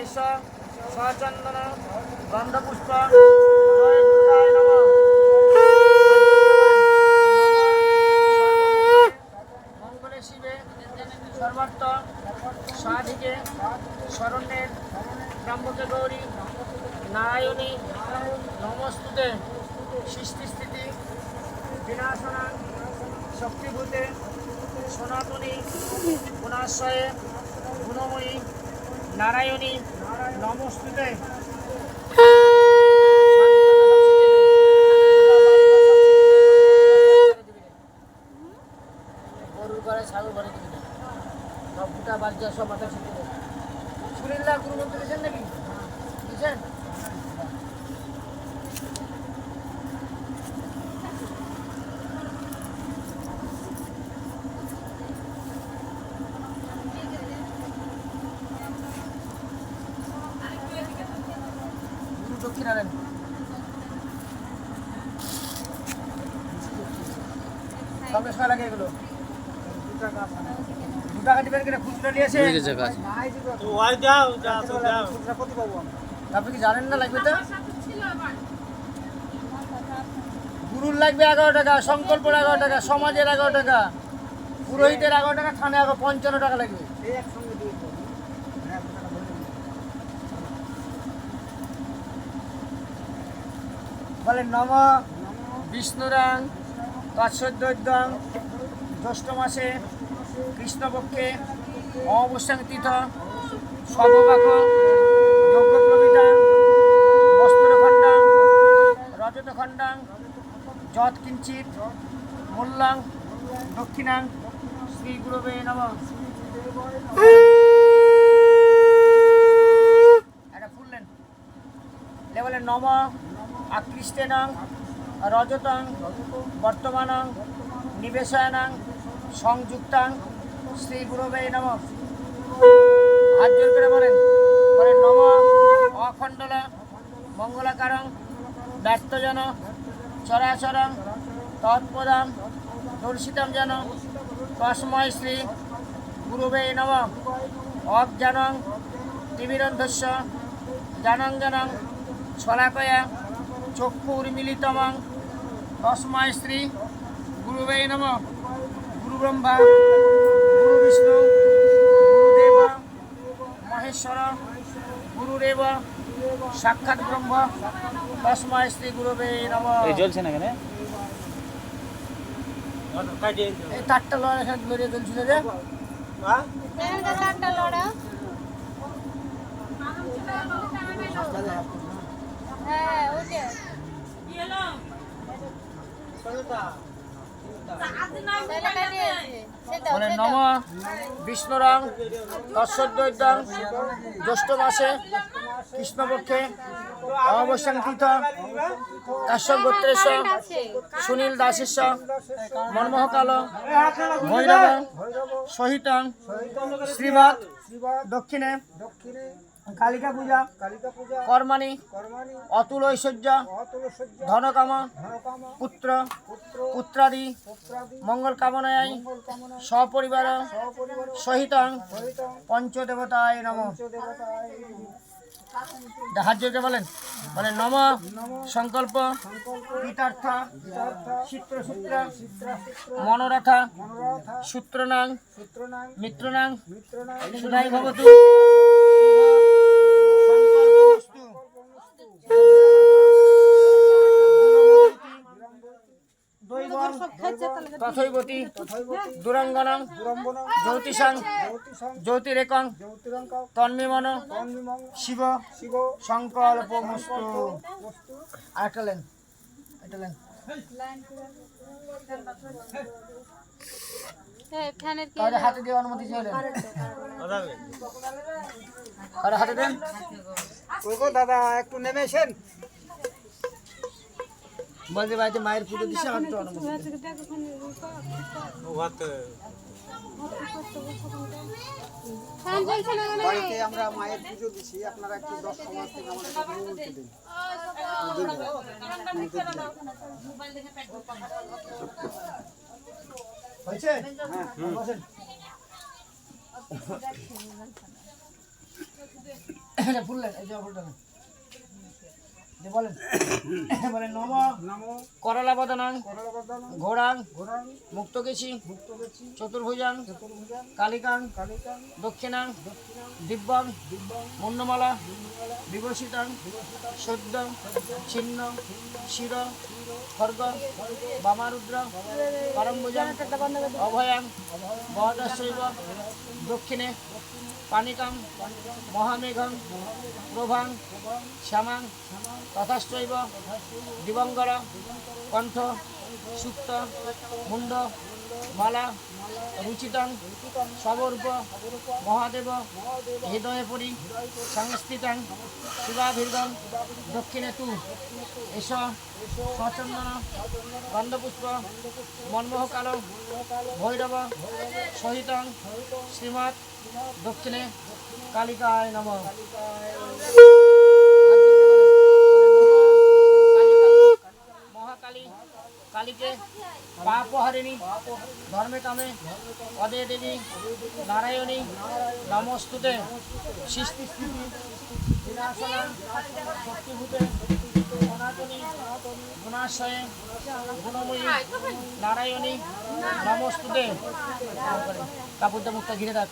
S সচন্দন গন্ধপুষ্প। মঙ্গলে শিবে সর্বার্থ সাধিকে শরণ্যের ব্রহ্মকে গৌরী, নারায়ণী, নমস্তুতে, সৃষ্টিস্থিতি, বিনাশনা, শক্তিভূতে, সনাতনী, গুণাশ্রয়ে, গুণময়ী নারায়ণী নমস্তুতে। সময় লাগে এগুলো? দু টাকা দিবেন কিনা? খুচরা নিয়ে এসে? ওয়াই যাও যাও যাও। আপনি কি জানেন না লাগবে তো? গুরুর লাগবে এগারো টাকা সংকল্পের এগারো টাকা সমাজের এগারো টাকা পুরোহিতের এগারো টাকা থানে এগারো পঞ্চান্ন টাকা লাগবে। বলেন নম বিষ্ণুরাং তৎসদ্যং জ্যৈষ্ঠ মাসে কৃষ্ণপক্ষে অবস্থান তীর্থ সর্ববাক যজ্ঞ প্রবিতাং বস্ত্রখণ্ডাং, রজতখণ্ডাং যৎ কিঞ্চিত মূল্যাং, দক্ষিণাং শ্রী গুরবে নম এটা ফুললেন নম আকৃষ্টেনাং, রজতাং, বর্তমানং, নিবেশায়নাং, সংযুক্তাং শ্রী গুরবে নম। হাত জোর করে বলেন। বলেন, নম, অখণ্ডল, মঙ্গলাকারং, ব্যর্থজন, চরাচরং, তৎপদাম, দর্শিতম যেন, তস্ময় শ্রী গুরুবে নম। অজ্ঞানং তিমিরন্ধস্য জানং জানং ছলাকয়া চক্ষুর্মিলিতমং তস্ময় শ্রী গুরুবে নম। গুরু ব্রহ্মা গুরু বিষ্ণু গুরুদেব মহেশ্বর গুরুদেব সাক্ষাৎ ব্রহ্ম তস্ময় শ্রী গুরুবে নম। এই জ্বলছে না কেন এই তারটা লড়া এখানে চলছিল যে? হ্যাঁ লড়া হ্যাঁ ছেলেটা নিয়েছে সেটাও নম বিষ্ণুরাং তৎসদ্বৈতাং জ্যৈষ্ঠ মাসে কৃষ্ণপক্ষে অবস্থান তীর্থ কাশ্যপ গোত্রেশ সুনীল দাসেশ মনমোহকাল ভৈরব সহিতাং শ্রীবাদ দক্ষিণে কালিকা পূজা কর্মাণি অতুল ঐশ্বর্য ধনকাম পুত্র পুত্রাদি মঙ্গল কামনায় সপরিবার সহিতাং পঞ্চদেবতায় নম। হাত জোরে বলেন বলেন নম সংকল্প পিতার্থ চিত্রসূত্র মনোরথা সূত্রনাং মিত্রনাং সুধাই ভবতু। তথৈবতী দুরঙ্গনং জ্যোতিষাং জ্যোতিরেকং তন্মিমন শিব সংকল্প মস্তু আরেকটা লেন এটা লেন। হ্যাঁ ফ্যানের কি তাহলে হাতে দিয়ে অনুমতি চাইলেন হাতে দেন। দাদা একটু নেমেছেন বলতে বাড়িতে মায়ের পুজো দিচ্ছে আমার বাড়িতে আমরা মায়ের পুজো দিছি আপনারা একটু দশ সমাজ থেকে আমাদের দিন। হয়েছে? বসেন ফুললেন এই যে ফুলটা বলেন। বলেন নম। নমো। করলা বদনাং করলবর্ধন ঘোড়াং ঘোরাং মুক্তকেশী মুক্তগেছি চতুর্ভুজাং চতুর্ভুজাং কালিকাং কালিকাং দক্ষিণাং দক্ষিণাং দিব্যাং দিব্যাং মুন্ডমালা বিভূষিতাং সদ্য। ছিন্ন। শির। খর্গ। বামারুদ্র। পরম্বুজাং অভয়াং বহদশৈব দক্ষিণে। পানিকাং মহামেঘং প্রভাং শ্যামাং তথাশ্চৈব দিবঙ্গর কণ্ঠ সুক্ত মুন্ড মালা রুচিতং সবরূপ মহাদেব হৃদয়ে পরি সংস্থিতাং শিবাভির্গম দক্ষিণে তু এস সচন্দন গন্ধপুষ্প মনমোহকাল ভৈরব সহিত শ্রীমৎ দক্ষিণে কালিকায় নম। ধর্মে কামে অদে দেবী নারায়ণী নমস্তুতে সৃষ্টি স্থিতি শক্তিভূতে গুণাশয়ে গুণময়ী নারায়ণী নমস্তুতে। কাপড়টা মুখটা ঘিরে রাখ।